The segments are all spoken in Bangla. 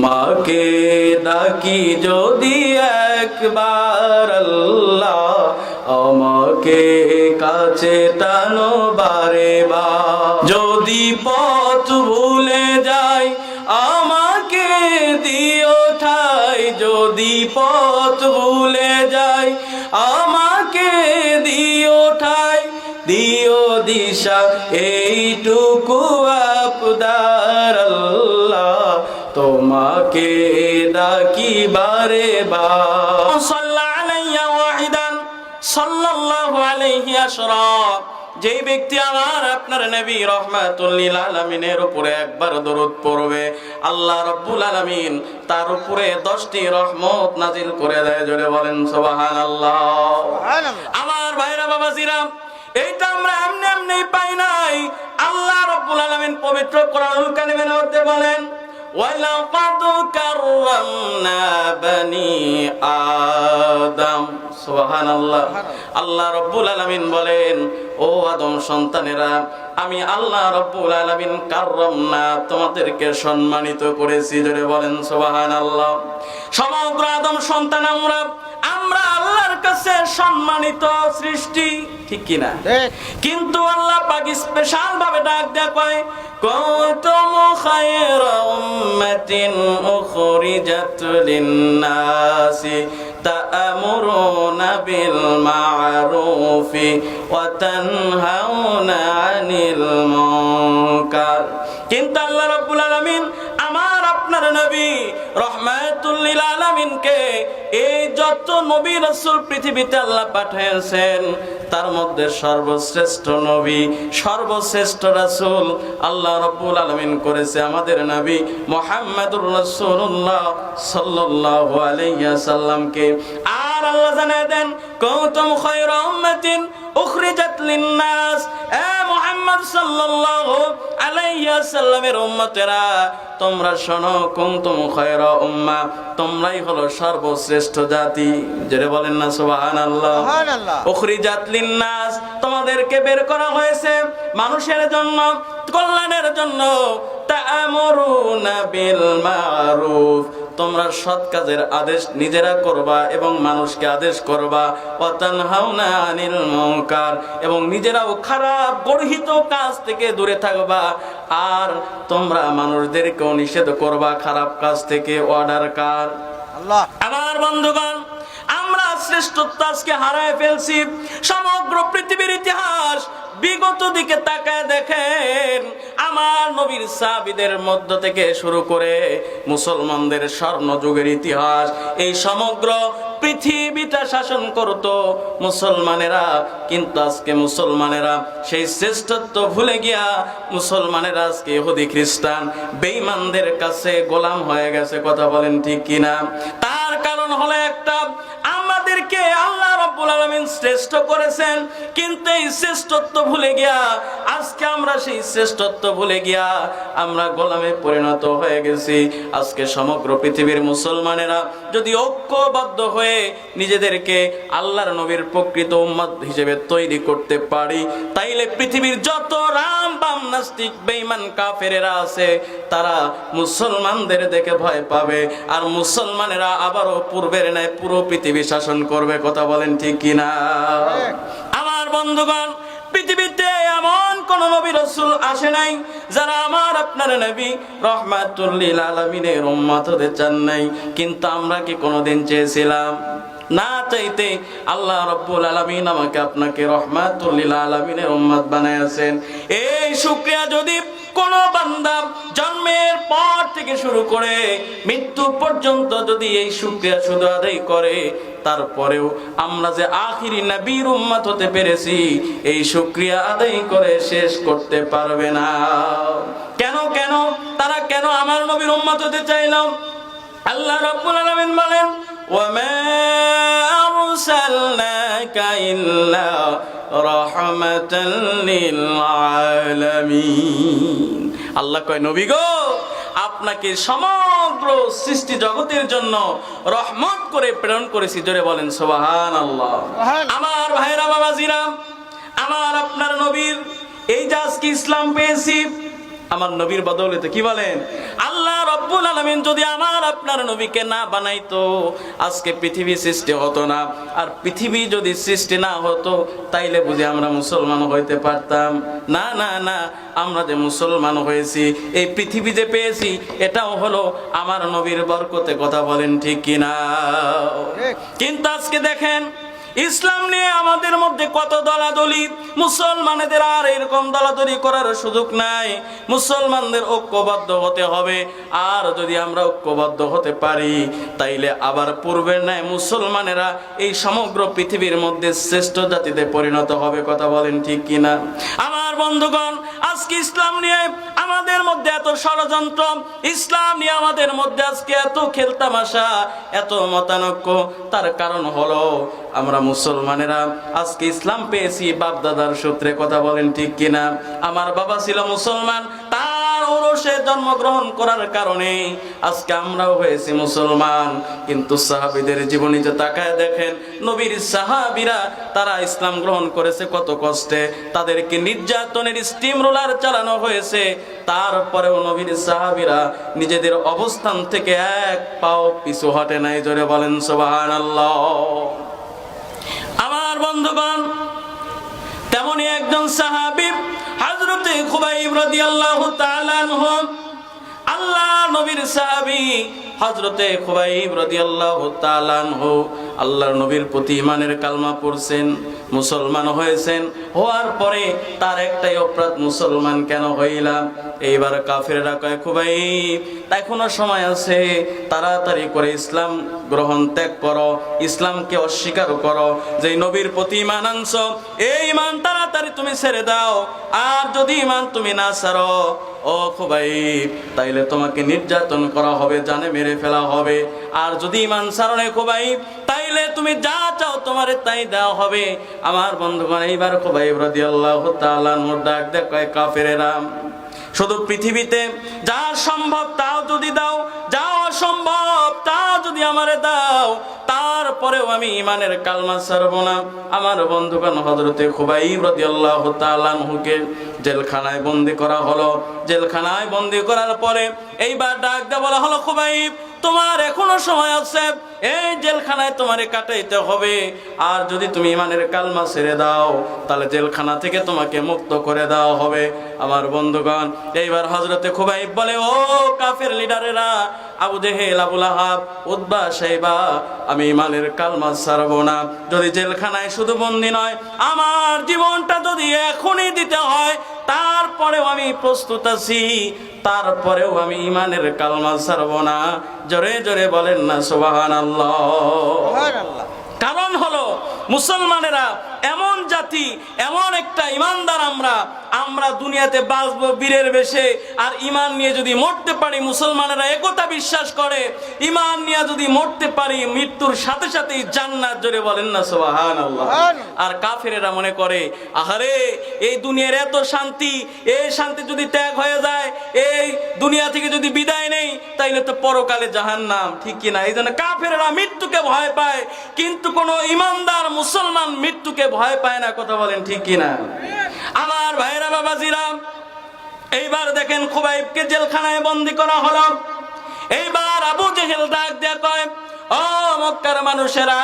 তোমাকে ডাকি যদি একবার আল্লাহ আমাকে কাছে টানো বারে বা। যদি পথ ভুলে যাই, আমাকে দিও ঠাই। যদি পথ ভুলে যাই, আমাকে দিও ঠাই। দিও দিশা, এইটুকু তোমাকে ডাকি বারে বা। সাল্লা আলাইয়া ওয়াহিদান সাল্লাল্লাহু আলাইহি আশরা। যেই ব্যক্তি আমার আপনার নবী রহমাতুল্লিল আলামিনের উপরে একবার দরুদ পড়বে আল্লাহ রাব্বুল আলামিন তার উপরে দশটি রহমত নাজিল করে দেয় জোরে বলেন সুবহানাল্লাহ। আমার ভাইরা বাবাজিরা এইটা আমরা এমনি এমনি পাই নাই। আল্লাহ রাব্বুল আলামিন পবিত্র কোরআনুল কারিমের মধ্যে বলেন আল্লাহ রাব্বুল আলামিন বলেন, ও আদম সন্তানেরা, আমি আল্লাহ রাব্বুল আলামিন কাররামনা তোমাদেরকে সম্মানিত করেছি। জোরে বলেন সোহান আল্লাহ সমগ্র আদম সন্তান আমরা আমরা কাছে সম্মানিত সৃষ্টি ঠিক কি না কিন্তু আল্লাহ পাক স্পেশাল ভাবে ডাক দেয়া কয় কুনতুম খায়রা উম্মাতিন উখরিজাত লিন-নাসি তা'মুরুনা বিল মা'রুফি ওয়া তানহাউনা 'আনিল মুনকার। কিন্তু আল্লাহ রাব্বুল আলামিন আমার আপনার নবী রহমাতুল লিল আলামিনকে এই যত নবী রাসূল পৃথিবীতে আল্লাহ পাঠিয়েছেন, তার মধ্যে সর্বশ্রেষ্ঠ নবী, সর্বশ্রেষ্ঠ রাসূল আল্লাহ রাব্বুল আলামিন করেছে আমাদের নবী মুহাম্মদুর রাসূলুল্লাহ সাল্লাল্লাহু আলাইহি সাল্লামকে আর আল্লাহ জানায় দেন, কৌতম খায়রা উম্মাতিন উখরিজাত লিন-নাস। এ মুহাম্মদ সাল্লাল্লাহু আলাইহি সাল্লামের উম্মতেরা তোমরা শোনো কুনতুম খায়রা উম্মাহ তোমরাই হলো সর্বশ্রেষ্ঠ জাতি। যেটা বলেন না সুবহানাল্লাহ। সুবহানাল্লাহ। উখরিজাত লিন-নাস তোমাদেরকে বের করা হয়েছে মানুষের জন্য কল্যাণের জন্য। তা তা'মুরুনা বিল মারুফ। তোমরা সৎ কাজের আদেশ নিজেরা করবা এবং মানুষকে আদেশ করবা। ওয়াতানহাউনা আনিল মুনকার। এবং নিজেরাও খারাপ গর্হিত কাজ থেকে দূরে থাকবা। আর তোমরা মানুষদেরকেও নিষেধ করবা খারাপ কাজ থেকে অর্ডার কার। আল্লাহ। আমার বন্ধুগণ আমরা শ্রেষ্ঠত্ব আজকে হারায় ফেলছি। সমগ্র পৃথিবীর ইতিহাস বিগত দিকে তাকায় দেখেন। আমার নবীর সাবিদের মধ্য থেকে শুরু করে মুসলমানদের স্বর্ণ যুগের ইতিহাস, এই সমগ্র পৃথিবীটা শাসন করত মুসলমানেরা। কিন্তু আজকে মুসলমানেরা সেই শ্রেষ্ঠত্ব ভুলে গিয়া মুসলমানেরা আজকে ইহুদি খ্রিস্টান, বেঈমানদের কাছে গোলাম হয়ে গেছে। কথা বলেন ঠিক কিনা? তার কারণ হলো একটা আমাদেরকে আল্লাহ রাব্বুল আলামিন শ্রেষ্ঠ করেছেন, কিন্তু এই শ্রেষ্ঠত্ব ভুলে গিয়া, আজকে আমরা সেই শ্রেষ্ঠত্ব ভুলে গিয়া আমরা গোলামে পরিণত হয়ে গেছি। আজকে সমগ্র পৃথিবীর মুসলমানেরা যদি ঐক্যবদ্ধ হয়ে নিজেদেরকে আল্লাহর নবীর প্রকৃত উম্মত হিসেবে তৈরি করতে পারি তাইলে পৃথিবীর যত রাম বাম নাস্তিক বেঈমান কাফেরেরা আছে তারা মুসলমানদের দেখে ভয় পাবে। আর মুসলমানেরা আবারও পূর্বের ন্যায় পুরো পৃথিবী শাসন করবে কথা বলেন ঠিক কিনা? আমার বন্ধুগণ এমন কোন নবী রসুল আসে নাই, যারা আমার আপনার নবী রহমাতুল্লিল আলমিনের উম্মত হতে চান নাই। কিন্তু আমরা কি কোনোদিন চেয়েছিলাম? না চাইতে আল্লাহ রব্বুল আলমিন আমাকে আপনাকে রহমাতুল্লিল আলমিনের উম্মত বানাইয়াছেন। এই শুক্রিয়া যদি কোন বান্দা জন্মের পর থেকে শুরু করে মৃত্যু পর্যন্ত যদি এই শুক্রিয়া শুধু আদায় করে তারপরেও আমরা যে আখিরি নবীর উম্মত হতে পেরেছি, এই শুক্রিয়া আদায় করে শেষ করতে পারবে না। কেন কেন? তারা কেন আমার নবীর উম্মত হতে চাইলাম আল্লাহ রাব্বুল আলামিন বলেন, ওয়ামা আরসালনাকা ইল্লা রাহমাতাল লিল আলামিন। আল্লাহ কয়, নবী গো আপনাকে সমগ্র সৃষ্টি জগতের জন্য রহমত করে প্রেরণ করেছি। জোরে বলেন সোহান আল্লাহ। আমার ভাইরা বাবাজিরা আমার আপনার নবীর এই যে আজকে ইসলাম পেয়েছি। আমার নবীর বদৌলতে কি বলেন? আল্লাহ রব্বুল আলমিন যদি আমার আপনার নবীকে না বানাইতো আজকে পৃথিবী সৃষ্টি হতো না। আর পৃথিবী যদি সৃষ্টি না হতো তাইলে বুঝি আমরা মুসলমান হইতে পারতাম। না না না আমরা যে মুসলমান হয়েছি এই পৃথিবী যে পেয়েছি এটাও হলো আমার নবীর বরকতে কথা বলেন ঠিক কিনা? কিন্তু আজকে দেখেন ইসলাম নিয়ে আমাদের মধ্যে কত দলাদলি? মুসলমানেদের আর এরকম দলাদলি করার সুযোগ নাই। মুসলমানদের ঐক্যবদ্ধ হতে হবে। আর যদি আমরা ঐক্যবদ্ধ হতে পারি, তাইলে আবার পূর্বের ন্যায় মুসলমানেরা এই সমগ্র পৃথিবীর মধ্যে শ্রেষ্ঠ জাতিতে পরিণত হবে, কথা বলেন ঠিক কিনা? আমার বন্ধুগণ, আজকে ইসলাম নিয়ে আমাদের মধ্যে এত ষড়যন্ত্র, ইসলাম নিয়ে আমাদের মধ্যে আজকে এত খেলতামাশা, এত মতানক্য, তার কারণ হলো আমরা মুসলমানেরা আজকে ইসলাম পেয়েছি বাপ দাদার সূত্রে কথা বলেন ঠিক কিনা? আমার বাবা ছিল মুসলমান, তার জন্মগ্রহণ করার আজকে আমরাও হয়েছি মুসলমান। কিন্তু জীবনীতে দেখেন, নবীর তারা ইসলাম গ্রহণ করেছে কত কষ্টে। তাদেরকে নির্যাতনের স্টিম রোলার চালানো হয়েছে। তারপরেও নবীর সাহাবিরা নিজেদের অবস্থান থেকে এক পাও পিছু হটে নাই, জোরে বলেন সোবাহান আমার বন্ধুগণ তেমনি একজন সাহাবি হযরতে খুবাইব রাদিয়াল্লাহু তাআলা আল্লাহ নবীর সাহাবী হযরতে খুবাইব রাদিয়াল্লাহু তাআলা আনহু আল্লাহর নবীর প্রতি ইমানের কালমা পড়ছেন, মুসলমান হয়েছেন, হওয়ার পরে তার একটাই অপরাধ, মুসলমান কেন হইলাম? এইবার কাফেররা কয়, খুবাইব, এখনও সময় আছে, তাড়াতাড়ি করে ইসলাম গ্রহণ ত্যাগ করো, ইসলামকে অস্বীকার করো। যে নবীর প্রতি ইমান আনছ, এই ইমান তাড়াতাড়ি তুমি ছেড়ে দাও, আর যদি ইমান তুমি না ছাড়ো, ও খুবাই তাইলে তোমাকে নির্যাতন করা হবে জানে মেরে ফেলা হবে। আর যদি ইমান সারণে খোবাই, তাইলে তুমি যা চাও তোমার তাই দেওয়া হবে। আমার বন্ধুগণ, এইবার কোবাই রদি আল্লাহ মোর ডাক কয় রাম শুধু পৃথিবীতে যা সম্ভব তাও যদি দাও যা অসম্ভব, তা যদি আমারে দাও, তারপরেও আমি ইমানের কালমা ছাড়ব না। আমার বন্ধুগণ হজরতে খুবাই রদি আল্লাহ তালুকে জেলখানায় বন্দি করা হলো। জেলখানায় বন্দি করার পরে এইবার ডাক দেওয়া বলা হলো, খুবাইব, তোমার এখনও সময় আছে। এই জেলখানায় তোমারে কাটাইতে হবে। আর যদি তুমি ইমানের কালমা ছেড়ে দাও, তাহলে জেলখানা থেকে তোমাকে মুক্ত করে দেওয়া হবে। আমার বন্ধুগণ, এইবার হজরতে খুবাইব বলে, ও কাফের লিডারেরা, আবু জেহেল আবুল আহাব উদ্বা সাইবা আমি ইমানের কালমা ছাড়বো না। যদি জেলখানায় শুধু বন্দি নয়, আমার জীবনটা যদি এখনই দিতে হয়, তারপরেও আমি প্রস্তুত আছি। তারপরেও আমি ইমানের কালমা ছাড়ব না। জোরে জোরে বলেন না সোবাহান কারণ হলো মুসলমানেরা এমন জাতি এমন একটা ইমানদার আমরা আমরা দুনিয়াতে বাঁচবো বীরের বেশে। আর ইমান নিয়ে যদি মরতে পারি মুসলমানেরা একতা বিশ্বাস করে ইমান নিয়ে যদি মরতে পারি মৃত্যুর সাথে সাথেই জান্নাত জোরে বলেন না আল্লাহ আর কাফেরেরা মনে করে আহারে এই দুনিয়ার এত শান্তি এই শান্তি যদি ত্যাগ হয়ে যায় এই দুনিয়া থেকে যদি বিদায় নেই তাইলে তো পরকালে জাহান নাম ঠিক কিনা? এই জন্য কাফেরেরা মৃত্যুকে ভয় পায় কিন্তু কোনো ইমানদার মুসলমান মৃত্যুকে ভয় পায় না, কথা বলেন ঠিক কিনা? আমার ভাইরা বাবাজিরা, এইবার দেখেন খুবাইবকে জেলখানায় বন্দি করা হলো। এইবার আবু জেহেল ডাক দেয়া কয়, ও মক্কার মানুষেরা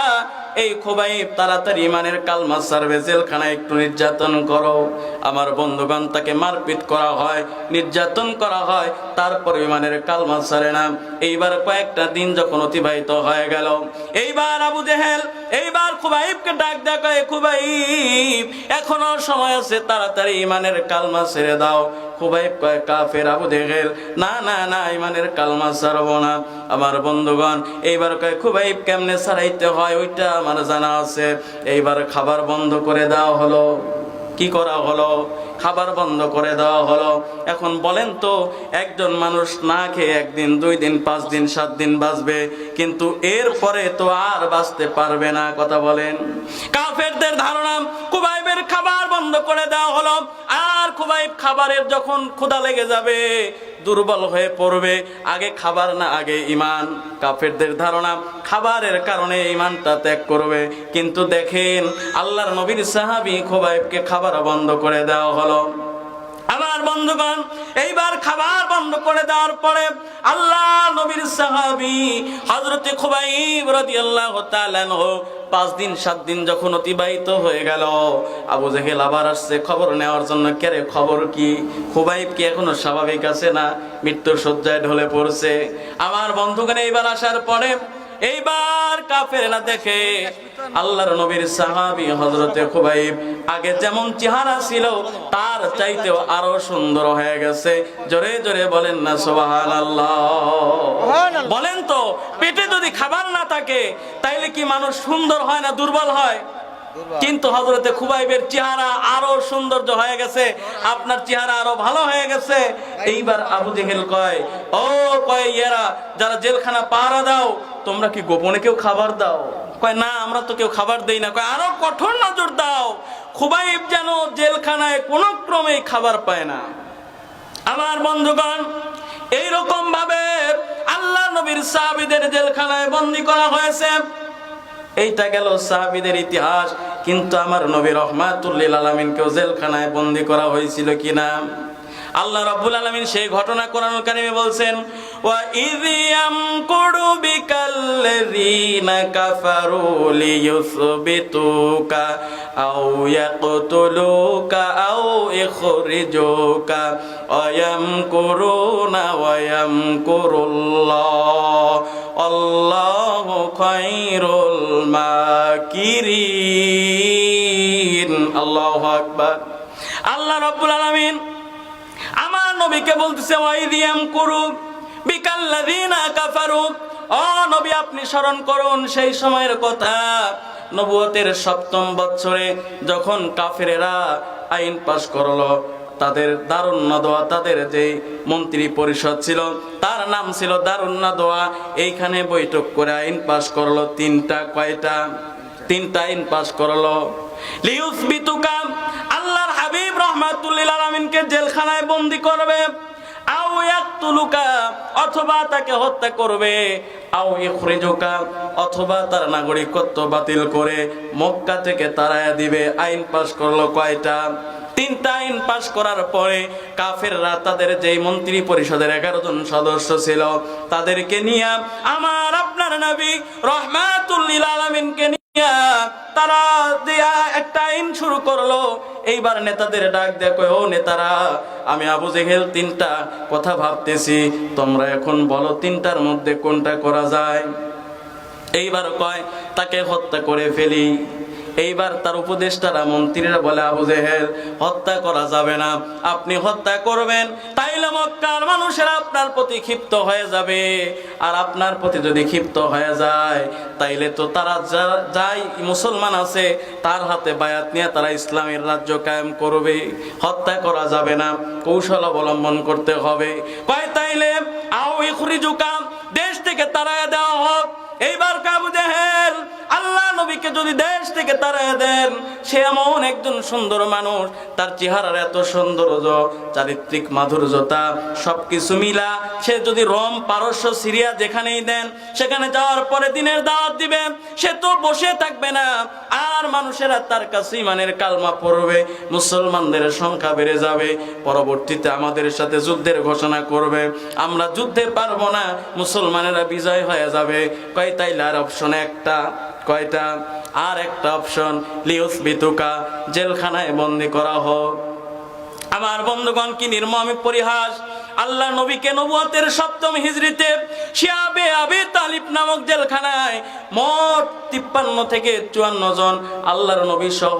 এই খুবাইব, তাড়াতাড়ি ইমানের কালমা সার্ভে জেলখানায় একটু নির্যাতন করো। আমার বন্ধুগণ, তাকে মারপিট করা হয়, নির্যাতন করা হয়, তারপর ইমানের কালমা সারে না। এইবার কয়েকটা দিন যখন অতিবাহিত হয়ে গেল, এইবার আবু জেহেল, এইবার খুবাইবকে ডাক কয়, খুবাইব, এখনও সময় আছে, তাড়াতাড়ি ইমানের কালমা ছেড়ে দাও। খুবাইব কয়, কাফের আবু জেহেল, না না না, ইমানের কালমা ছাড়ব না। আমার বন্ধুগণ, এইবার কয়, খুবাইব কেমনে সারাইতে হয়, ওইটা আমার জানা আছে, এইবার খাবার বন্ধ করে দেওয়া হলো। কি করা হলো? খাবার বন্ধ করে দেওয়া হলো। এখন বলেন তো, একজন মানুষ না খেয়ে একদিন, দুই দিন, পাঁচ দিন, সাত দিন বাঁচবে, কিন্তু এর পরে তো আর বাঁচতে পারবে না, কথা বলেন। কাফেরদের ধারণা, কুবাইবের খাবার বন্ধ করে দেওয়া হলো। আর খুবাই খাবারের যখন ক্ষুদা লেগে যাবে, দুর্বল হয়ে পড়বে। আগে খাবার না, আগে ইমান কাফেরদের ধারণা, খাবারের কারণে ইমানটা ত্যাগ করবে। কিন্তু দেখেন, আল্লাহর নবীর সাহাবি খোবাইবকে খাবার বন্ধ করে দেওয়া হলো। বন্ধুগণ, এইবার খাবার বন্ধ করে দেওয়ার পরে আল্লাহ নবীর সাহাবি হজরতে খুবাইব রাদিয়াল্লাহু তাআলা পাঁচ দিন, সাত দিন যখন অতিবাহিত হয়ে গেল, আবু জেহেল আবার আসছে খবর নেওয়ার জন্য। কেরে খবর কি? খুবাইব কি এখনও স্বাভাবিক আছে না? মৃত্যুর শয্যায় ঢলে পড়ছে। আমার বন্ধুগণ, এইবার আসার পরে এইবার কাফের না দেখে আল্লাহর নবীর সাহাবি হজরতে খুবাইব আগে যেমন চেহারা ছিল তার চাইতেও আরও সুন্দর হয়ে গেছে। জোরে জোরে বলেন না সুবহানাল্লাহ। বলেন তো পেটে যদি খাবার না থাকে তাইলে কি মানুষ সুন্দর হয় না দুর্বল হয়? কিন্তু হজরতে খুবাইবের চেহারা আরও সৌন্দর্য হয়ে গেছে, আপনার চেহারা আরও ভালো হয়ে গেছে। এইবার আবু জেহেল কয়, ও কয় ইয়েরা, যারা জেলখানা পাহারা দাও, তোমরা কি গোপনে কেউ খাবার দাও? কয়, না, আমরা তো কেউ খাবার দেই না। কয়, আরও কঠোর নজর দাও। খুবাইব যেন জেলখানায় কোনো ক্রমেই খাবার পায় না। আমার বন্ধুগণ এইরকম ভাবে আল্লাহ নবীর সাহাবিদের জেলখানায় বন্দি করা হয়েছে। এইটা গেল সাহাবিদের ইতিহাস কিন্তু আমার নবী রহমাতুল্লিল আলমিনকেও জেলখানায় বন্দি করা হয়েছিল কিনা? আল্লাহ রাব্বুল আলামিন সেই ঘটনা কোরআনুল কারিমে বলছেন, ওয়া ইযিয়াম কুরু বিকাল্লাযিনা কাফারু লিয়ুসবিতুকা আও ইয়াকতুলুকা আও ইখরিজুকা ওয়ায়ামকুরুনা ওয়ায়ামকুরুল্লাহ আল্লাহু খায়রুল মাকিরিন। আল্লাহু আকবার। আল্লাহ রাব্বুল আলামিন নবীকে বলতেছে, ওয়াইদিয়াম করু বিকাল্লাযিনা কাফারু। ও নবী, আপনি স্মরণ করুন, সেই সময়ের কথা। নবুয়তের সপ্তম বছরে যখন কাফেরেরা আইন পাশ করল, তাদের দারুণ দোয়া তাদের যে মন্ত্রী পরিষদ ছিল, তার নাম ছিল দারুণ দোয়া এইখানে বৈঠক করে আইন পাশ করল তিনটা, কয়টা? তিনটা আইন পাশ করল। লিউস বিতুকা আল্লাহর হাবিব রহমাতুল্লিল আলমিনকে জেলখানায় বন্দি করবে তিনটা আইন পাশ করার পরে তাদের মন্ত্রী পরিষদের এগারো জন সদস্য ছিল, তাদেরকে নিয়ে আমার আপনার নবী রহমাতুল্লিল আলমিনকে তারা দিয়া একটা আইন শুরু করল। এইবার নেতাদের ডাক দেখো, ও নেতারা, আমি আবু জেহেল তিনটা কথা ভাবতেছি, তোমরা এখন বলো তিনটার মধ্যে কোনটা করা যায়? এইবার কয়, তাকে হত্যা করে ফেলি। এইবার তার উপদেষ্টারা, মন্ত্রীরা বলে, আবু জেহেল, হত্যা করা যাবে না। আপনি হত্যা করবেন, তাইলে মক্কার মানুষেরা আপনার প্রতি ক্ষিপ্ত হয়ে যাবে। আর আপনার প্রতি যদি ক্ষিপ্ত হয়ে যায়, তাইলে তো তারা যাই মুসলমান আছে, তার হাতে বায়াত নিয়ে তারা ইসলামের রাজ্য কায়েম করবে। হত্যা করা যাবে না। কৌশল অবলম্বন করতে হবে। কয় তাইলে, আও ইখরিজুকা, দেশ থেকে তারা দেওয়া হোক। এইবার কাবু জেহেল আল্লাহ নবীকে যদি দেশ থেকে তারা দেন, সে এমন একজন সুন্দর মানুষ, তার চেহারার এত সৌন্দর্য, চারিত্রিক মাধুর্যতা, সবকিছু মিলা সে যদি রোম, পারস্য, সিরিয়া যেখানেই দেন, সেখানে যাওয়ার পরে দিনের দাওয়াত দিবেন, সে তো বসে থাকবে না। আর মানুষেরা তার কাছে ইমানের কালমা পড়বে, মুসলমানদের সংখ্যা বেড়ে যাবে। পরবর্তীতে আমাদের সাথে যুদ্ধের ঘোষণা করবে। আমরা যুদ্ধে পারব না, মুসলমানেরা বিজয় হয়ে যাবে। কয় তাইলে অপশন একটা। কয়টা? আর একটা অপশন লিউস বিতুকা, জেলখানায় বন্দি করা হোক। আমার বন্ধুগণ, কি নির্মম পরিহাস? আল্লাহ নবীকে নবুয়তের সপ্তম হিজড়িতে শিয়াবে আবি তালিব নামক জেলখানায় মোট তিপ্পান্ন থেকে চুয়ান্ন জন আল্লাহর নবী সহ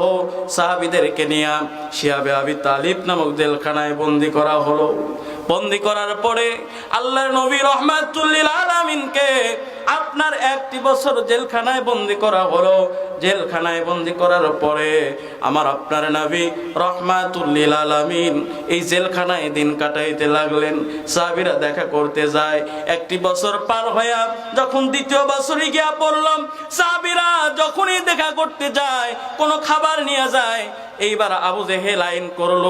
সাহাবিদেরকে নিয়ে শিয়াবে আবি তালিব নামক জেলখানায় বন্দি করা হলো। বন্দি করার পরে আল্লাহর নবী রহমাতুল্লিল আলামিনকে আপনার একটি বছর জেলখানায় বন্দি করা হলো। জেলখানায় বন্দি করার পরে আমার আপনার নবী রহমাতুল্লিল আলামিন এই জেলখানায় দিন কাটাইতে লাগলেন। সাহাবীরা দেখা করতে যায়, একটি বছর পার হইয়া যখন দ্বিতীয় বছরে গিয়া পড়লাম, সাহাবীরা যখনই দেখা করতে যায়, কোনো খাবার নিয়ে যায় এইবার আবু জেহেল লাইন করল,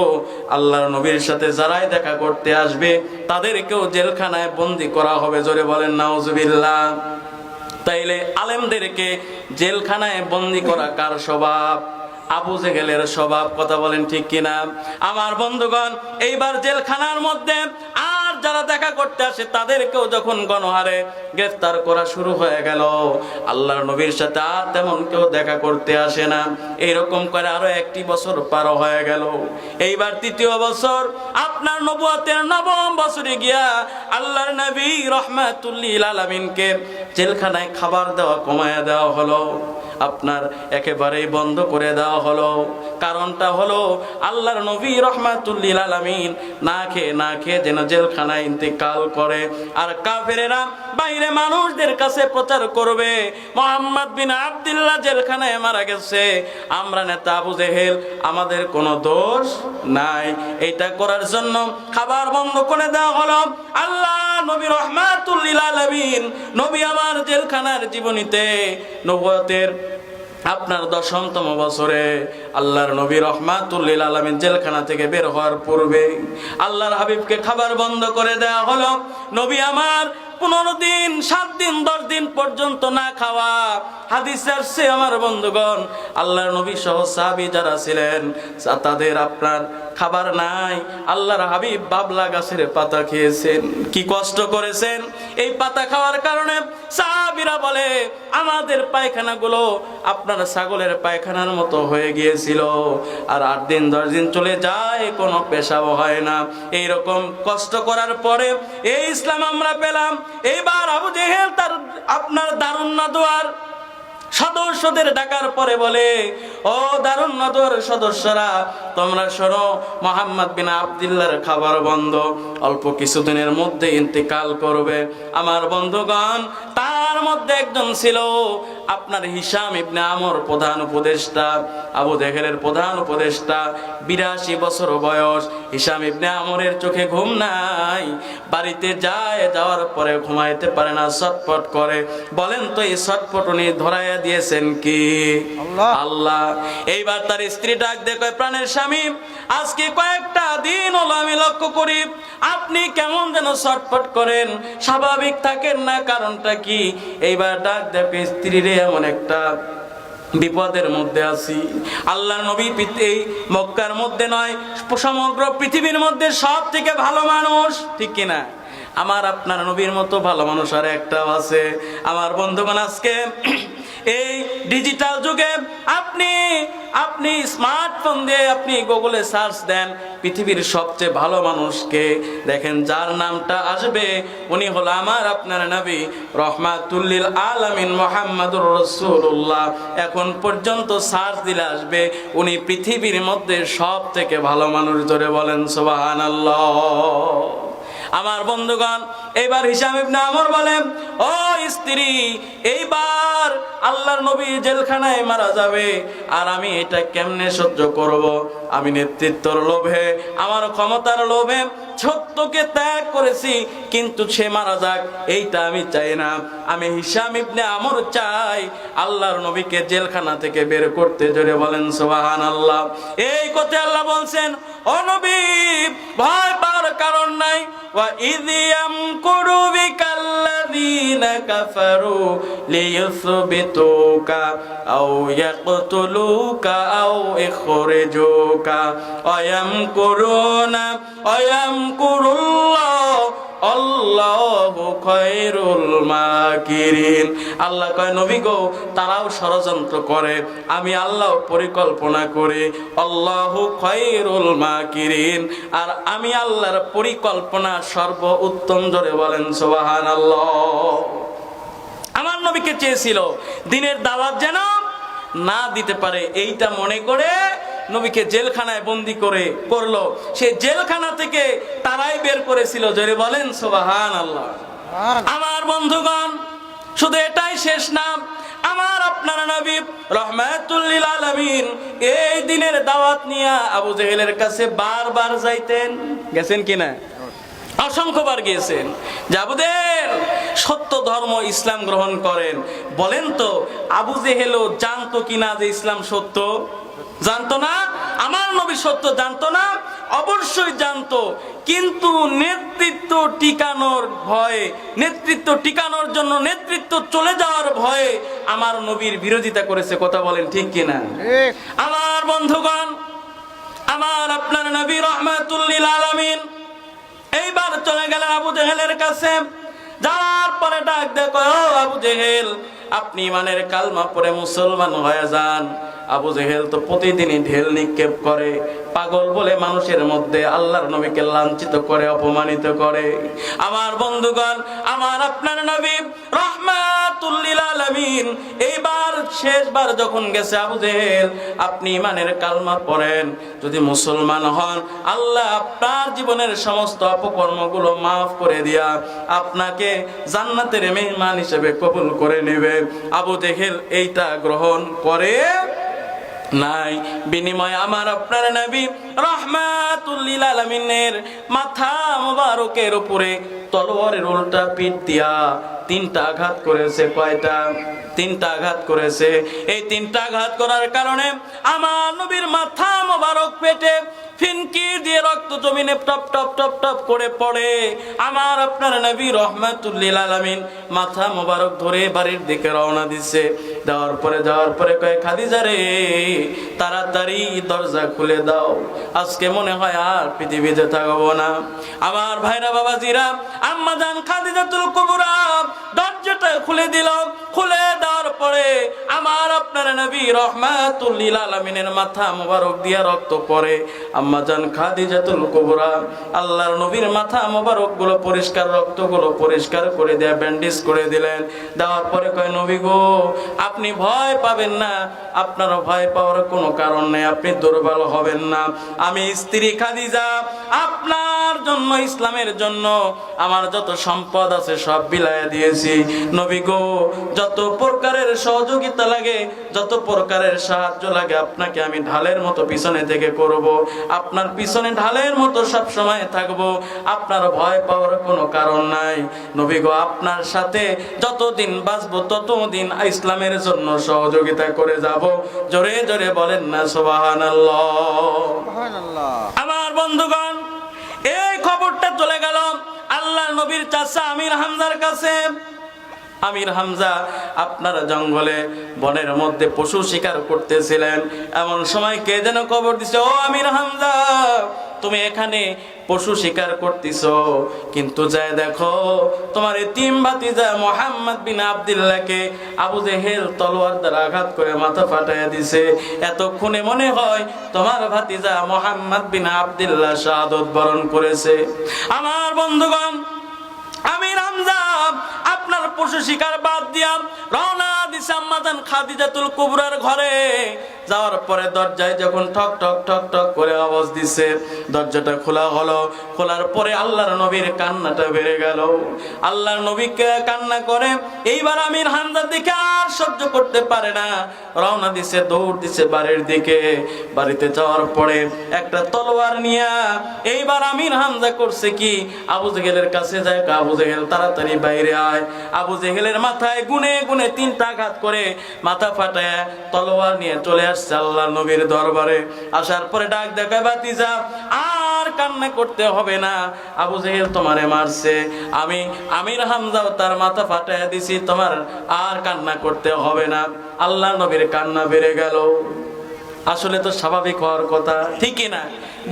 আল্লাহর নবীর সাথে যারাই দেখা করতে আসবে, তাদেরকেও জেলখানায় বন্দি করা হবে, জোরে বলেন, নাউজুবিল্লাহ। তাইলে আলেমদেরকে জেলখানায় বন্দি করা কার স্বভাব? আবু জেহেলের স্বভাব কথা বলেন ঠিক কিনা? আমার বন্ধুগণ, এইবার জেলখানার মধ্যে আর যারা দেখা করতে আসে, তাদেরকেও যখন গণহারে গ্রেফতার করা শুরু হয়ে গেল, আল্লাহর নবীর সাথে আর তেমন কেউ দেখা করতে আসে না। এইরকম করে আরও একটি বছর পার হয়ে গেল। এইবার তৃতীয় বছর, আপনার নবুয়াতের নবম বছরে গিয়া আল্লাহর নবী রহমাতুল্লিল আলমিনকে জেলখানায় খাবার দেওয়া, কমায়া দেওয়া হলো। আপনার একেবারেই বন্ধ করে দেওয়া হলো। কারণটা হলো আল্লাহর নবী রহমাতুল্লিল আলমিন না খেয়ে না খেয়ে যেন জেলখানায় ইন্তেকাল করে। আর কাফেরেরা বাইরে মানুষদের কাছে প্রচার করবে, মোহাম্মদ বিন আবদুল্লাহ জেলখানায় মারা গেছে। আমরা নেতা আবু জেহেল, আমাদের কোনো দোষ নাই। এটা করার জন্য খাবার বন্ধ করে দেওয়া হলো। আল্লাহ নবী রহমাতুল্লিল আলমিন, নবী আমার জেলখানার জীবনীতে নবতের আপনার দশমতম বছরে আল্লাহর নবী রহমাতুল্লিল আলমিন জেলখানা থেকে বের হওয়ার পূর্বে আল্লাহর হাবিবকে খাবার বন্ধ করে দেওয়া হলো। নবী আমার পনেরো দিন, সাত দিন, দশ দিন পর্যন্ত না খাওয়া। হাদিস আসছে আমার বন্ধুগণ। আল্লাহর নবী সহ সাহাবি যারা ছিলেন, তাদের আপনার খাবার নাই। আল্লাহর হাবিব বাবলা গাছের পাতা খেয়েছেন। কি কষ্ট করেছেন? এই পাতা খাওয়ার কারণে সাহাবিরা বলে, আমাদের পায়খানাগুলো আপনার ছাগলের পায়খানার মতো হয়ে গিয়েছিল। আর আট দিন, দশ দিন চলে যায়, কোনো পেশাও হয় না। এইরকম কষ্ট করার পরে এই ইসলাম আমরা পেলাম। এইবার আবু জেহেল তার আপনার দারুণ না দোয়ার সদস্যদের ডাকার পরে বলে ও দারুণ নদর সদস্যরা তোমরা শোনো মোহাম্মদ বিন আবদুল্লাহর খাবার বন্ধ। অল্প কিছুদিনের মধ্যে ইন্তেকাল করবে। আমার বন্ধুগণ তার মধ্যে একজন ছিল আপনার হিসাম ইবনে আমর প্রধান উপদেষ্টা আবু দেহেলের প্রধান উপদেষ্টা বিরাশি বছর বয়স। হিসাম ইবনে আমরের চোখে ঘুম নাই বাড়িতে যায় যাওয়ার পরে ঘুমাইতে পারে না ছটপট করে। বলেন তো এই ছটপট উনি ধরাইয়া দিয়েছেন কি? আল্লাহ। এইবার তার স্ত্রী ডাক দেখে প্রাণের স্বামী, আজকে কয়েকটা দিন হলো আমি লক্ষ্য করি, আপনি কেমন যেন ছটপট করেন, স্বাভাবিক থাকেন না, কারণটা কি? এইবার ডাক দেখে স্ত্রী রে, এমন একটা বিপদের মধ্যে আছি। আল্লাহ নবী এই মক্কার মধ্যে নয়, সমগ্র পৃথিবীর মধ্যে সব থেকে ভালো মানুষ, ঠিক কিনা আমার আপনার নবীর মতো ভালো মানুষ আর একটাও আছে। আমার বন্ধুগণ, আজকে এই ডিজিটাল যুগে আপনি আপনি স্মার্টফোন দিয়ে আপনি গুগলে সার্চ দেন, পৃথিবীর সবচেয়ে ভালো মানুষকে দেখেন, যার নামটা আসবে, উনি হলো আমার আপনার নবী, রহমাতুল্লিল আলামিন মোহাম্মদুর রসুল্লাহ এখন পর্যন্ত সার্চ দিলে আসবে, উনি পৃথিবীর মধ্যে সব থেকে ভালো মানুষ ধরে বলেন সোবাহান আমার বন্ধুগণ এবার হিসাম ইবনে আমর বলেন ও স্ত্রী, এইবার আল্লাহর নবী জেলখানায় মারা যাবে, আর আমি এটা কেমনে সহ্য করব? আমি নেতৃত্বর লোভে, আমার ক্ষমতার লোভে সত্যকে ত্যাগ করেছি, কিন্তু সে মারা যাক, এইটা আমি চাই না। আমি হিসাম ইবনে আমর চাই আল্লাহর নবীকে জেলখানা থেকে বের করতে, জোরে বলেন সোহান আল্লাহ এই কথা আল্লাহ বলছেন অনবী ভয় পাওয়ার কারণ নাই, ওয়া ইদিয়াম করবে কাল্লাযীনা কাফারু লিয়ুসবিতুকা আও ইয়াকতুলুকা আও ইখরিজুকা আয়াম কুরুনা আয়াম কুরুল্লাহ আল্লাহ কয়, নবী গো, তারাও ষড়যন্ত্র করে, আমি আল্লাহ পরিকল্পনা করে। আল্লাহু খায়রুল মাকিরিন। আর আমি আল্লাহর পরিকল্পনা সর্ব উত্তম জোরে বলেন, সুবহানাল্লাহ। আমার নবীকে চেয়েছিল, দিনের দাওয়াত যেন না দিতে পারে। এইটা মনে করে নবীকে জেলখানায় বন্দি করে করল। সে জেলখানা থেকে তারাই বের করেছিল। জোরে বলেন সোবাহান আল্লাহ আমার বন্ধুগণ শুধু এটাই শেষ নাম আমার আপনার নবী রহমাতুল্লিল আলামিন এই দিনের দাওয়াত নিয়ে আবু জেহেলের কাছে বারবার যাইতেন। গেছেন কিনা অসংখ্যবার গিয়েছেন। জাবুদের সত্য ধর্ম ইসলাম গ্রহণ করেন। বলেন তো আবু জেহেলও জানতো কিনা যে ইসলাম সত্য? জানতো না? আমার নবী সত্য জানতো না? অবশ্যই জানতো। কিন্তু নেতৃত্ব টিকানোর ভয়ে, নেতৃত্ব টিকানোর জন্য নেতৃত্ব চলে যাওয়ার ভয়ে আমার নবীর বিরোধিতা করেছে, কথা বলেন ঠিক কিনা? আমার বন্ধুগণ, আমার আপনার নবী রহমাতুল্লিল আলামিন এইবার চলে গেলেন আবু জেহেলের কাছে। যাওয়ার পরে ডাক দেখো আবু জেহেল, আপনি ইমানের কালমা পরে মুসলমান হয়ে যান। আবু জেহেল তো প্রতিদিনই ঢেল নিক্ষেপ করে। পাগল বলে মানুষের মধ্যে আল্লাহর নবীকে লাঞ্ছিত করে, অপমানিত করে। আমার বন্ধুগণ, আমার আপনার নবী রহমাতুল্লিল আলামিন, এইবার শেষবার যখন গেছে আবু জেহেল, আপনি ইমানের কালমা পড়েন। যদি মুসলমান হন, আল্লাহ আপনার জীবনের সমস্ত অপকর্মগুলো মাফ করে দিয়া আপনাকে জান্নাতের মেহমান হিসেবে কবুল করে নেবে। আবু জেহেল এইটা গ্রহণ করে নাই। বিনিময় আমার আপনার নবী রহমাতুল্লিল আলমিনের মাথা মুবারকের উপরে তলোয়ারের উল্টা পিঠ দিয়া তিনটা আঘাত করেছে, কয়টা? তিনটা আঘাত করেছে। এই তিনটা আঘাত করার কারণে আমার নবীর মাথা মোবারক পেটে ফিনকি দিয়ে রক্ত জমিনে টপ টপ টপ টপ করে পড়ে। আমার আপনার নবী রহমাতুল্লিল আলামিন মাথা মোবারক ধরে বাড়ির দিকে রওনা দিছে। পরে যাওয়ার পরে কয়ে, খাদিজা রে, তাড়াতাড়ি দরজা খুলে দাও। আজকে মনে হয় আর পৃথিবীতে থাকব না। আমার ভাইরা, বাবাজিরা, আম্মা জান খাদিজাতুল কুবরা দরজাটা খুলে দিল। খুলে দেওয়ার পরে আমার আপনার নবী রহমাতুল্লিল আলামিনের মাথা মোবারক দিয়া রক্ত পড়ে। আম্মা জান খাদিজাতুল কুবরা, আল্লাহর নবীর মাথা পরিষ্কার পরিষ্কার করে দেয়া ব্যান্ডেজ করে দিলেন। দেওয়ার পরে কয়, নবী গো, আপনি ভয় পাবেন না। আপনার ভয় পাওয়ার কোনো কারণ নেই। আপনি দুর্বল হবেন না। আমি স্ত্রী খাদিজা, আপনার জন্য, ইসলামের জন্য আমার যত সম্পদ আছে সব বিলাইয়া দিয়েছি। নবী গো, যত প্রকারের সহযোগিতা লাগে, যত প্রকারের সাহায্য লাগে, আপনাকে আমি ঢালের মতো পিছনে থেকে করব। আপনার পিছনে ঢালের মতো সব সময় থাকব। আপনার ভয় পাওয়ার কোনো কারণ নাই। নবী গো আপনার সাথে যতদিন বাঁচবো ততদিন ইসলামের জন্য সহযোগিতা করে যাব। জোরে জোরে বলেন না সুবহানাল্লাহ। আমার বন্ধুগণ এই খবরটা চলে গেল আল্লাহ নবীর চাচা আমির হামজার কাছে। আমির হামজা আপনারা জঙ্গলে বনের মধ্যে পশু শিকার করতেছিলেন। এমন সময় কে যেন খবর দিছে, ও আমির হামজা, তুমি এখানে পশু শিকার করতেছ। কিন্তু যায় দেখো, তোমার তিন ভাতিজা মোহাম্মদ বিন আব্দুল্লাহকে আবু জেহেল তলোয়ার দ্বারা আঘাত করে মাথা ফাটাইয়া দিছে। এতক্ষণে মনে হয় তোমার ভাতিজা মোহাম্মদ বিন আব্দুল্লাহ শাহাদত বরণ করেছে। আমার বন্ধুগণ আমি রামজাম আপনার পশু শিকার বাদ দিয়াম রওনা দিছে খাদিজাতুল কুবরার ঘরে। যাওয়ার পরে দরজায় যখন ঠক ঠক ঠক ঠক করে আওয়াজ দিছে, দরজাটা খোলা হলো। খোলার পরে আল্লাহর নবীর কান্নাটা বেড়ে গেল। আল্লাহর নবীকে কান্না করে, এইবার আমির হামজার দিকে আর সহ্য করতে পারে না। রওনা দিছে, দৌড় দিছে বাড়ির দিকে। বাড়িতে যাওয়ার পরে একটা তলোয়ার নিয়া, এইবার আমির হামজা করছে কি? আবু জেহেলের কাছে যায় আবু জেহেল, তাড়াতাড়ি বাইরে আয়। আবু জেহেলের মাথায় গুনে গুনে তিনটা আঘাত করে মাথা ফাটায় তলোয়ার নিয়ে চলে আসছে আল্লাহ নবীর দরবারে। আসার পরে ডাক দেখায় বাতিজা আর কান্না করতে হবে না। আবু জেহেল তোমারে মারছে। আমি, আমির হামজাও তার মাথা ফাটায় দিছি, তোমার আর কান্না করতে হবে না। আল্লাহ নবীর কান্না বেড়ে গেল। আসলে তো স্বাভাবিক হওয়ার কথা, ঠিকই না।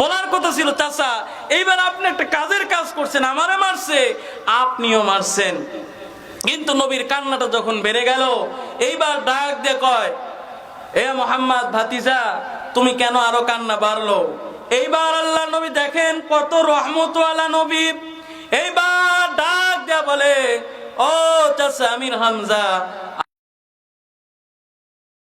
বলার কথা ছিল, চাচা, এইবার আপনি একটা কাজের কাজ করছেন, আমারে মারছে। আপনিও মারছেন। কিন্তু নবীর কান্নাটা যখন বেড়ে গেল, এইবার ডাক দিয়ে কয়, এ মোহাম্মদ ভাতিজা, তুমি কেন আরও কান্না বাড়লো? এইবার আল্লাহ নবী দেখেন কত রহমত আল্লাহ নবী। এইবার ডাক দেয়া বলে, ও চাচা আমির হামজা